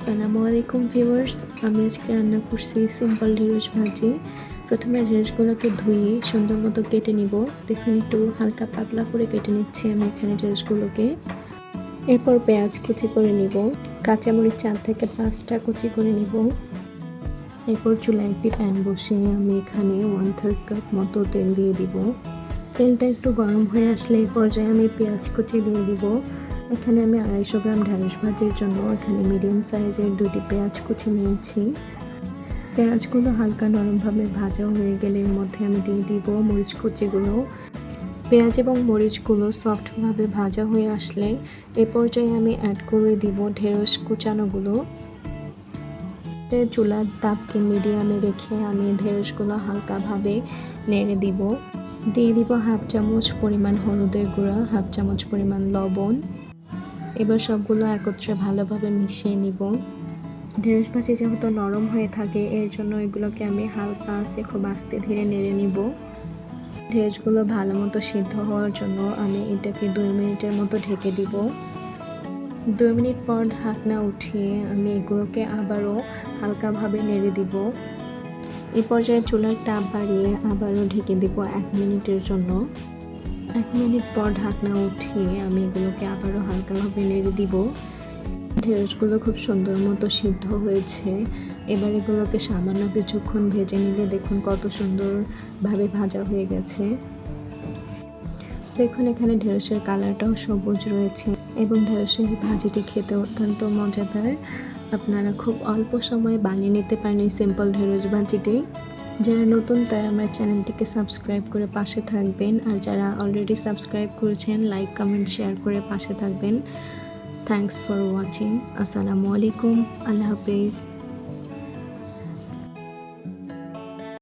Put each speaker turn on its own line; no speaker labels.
আসসালামু আলাইকুম ভিউয়ার্স, আমি আজকে রান্না করছি সিম্পল ঢেঁড়স ভাজি। প্রথমে ঢেঁড়সগুলোকে ধুয়ে সুন্দর মতো কেটে নিব। দেখুন, একটু হালকা পাতলা করে কেটে নিচ্ছি আমি এখানে ঢেঁড়সগুলোকে। এরপর পেঁয়াজ কুচি করে নিব। কাঁচামরিচ চার থেকে পাঁচটা কুচি করে নিব। এরপর চুলায় একটি প্যান বসিয়ে আমি এখানে ওয়ান থার্ড কাপ মতো তেল দিয়ে দিব। তেলটা একটু গরম হয়ে আসলে এই পর্যায়ে আমি পেঁয়াজ কুচি দিয়ে দিব। এখানে আমি আড়াইশো গ্রাম ঢ্যাঁড়স ভাজির জন্য এখানে মিডিয়াম সাইজের দুটি পেঁয়াজ কুচি নিয়েছি। পেঁয়াজগুলো হালকা নরমভাবে ভাজা হয়ে গেলে এর মধ্যে আমি দিয়ে দিব মরিচ কুচিগুলো। পেঁয়াজ এবং মরিচগুলো সফটভাবে ভাজা হয়ে আসলে এ পর্যায়ে আমি অ্যাড করে দিব ঢেঁড়স কুচানোগুলো। চুলার তাপকে মিডিয়ামে রেখে আমি ঢেঁড়সগুলো হালকাভাবে নেড়ে দিব। দিয়ে দিব হাফ চামচ পরিমাণ হলুদের গুঁড়া, হাফ চামচ পরিমাণ লবণ। এবার সবগুলো একত্রে ভালোভাবে মিশিয়ে নিব। ঢেঁড়স ভাজি যেহেতু নরম হয়ে থাকে, এর জন্য এগুলোকে আমি হালকা আছে খুব আস্তে ধীরে নেড়ে নিব। ঢেঁড়সগুলো ভালো মতো সিদ্ধ হওয়ার জন্য আমি এটাকে দুই মিনিটের মতো ঢেকে দিব। দুই মিনিট পর ঢাকনা উঠিয়ে আমি এগুলোকে আবারও হালকাভাবে নেড়ে দিব। এই পর্যায়ে চুলার তাপ বাড়িয়ে আবারও ঢেকে দিব এক মিনিটের জন্য। এক মিনিট পর ঢাকনা উঠিয়ে আমি আবারও হালকাভাবে নেড়ে দিব। ঢেঁড়সগুলো খুব সুন্দর মতো সিদ্ধ হয়েছে। এবার এগুলোকে সামান্য কিছুক্ষণ ভেজে নিলে দেখুন কত সুন্দরভাবে ভাজা হয়ে গেছে। দেখুন এখানে ঢেঁড়সের কালারটাও সবুজ রয়েছে এবং ঢেঁড়সের ভাজিটি খেতে অত্যন্ত মজাদার। আপনারা খুব অল্প সময়ে বানিয়ে নিতে পারেন এই সিম্পল ঢেঁড়স ভাজিটি। যারা নতুন, তারা আমার চ্যানেলটিকে সাবস্ক্রাইব করে পাশে থাকবেন। আর যারা অলরেডি সাবস্ক্রাইব করেছেন লাইক কমেন্ট শেয়ার করে পাশে থাকবেন। থ্যাংকস ফর ওয়াচিং আসসালামু আলাইকুম। আল্লাহ হাফিজ।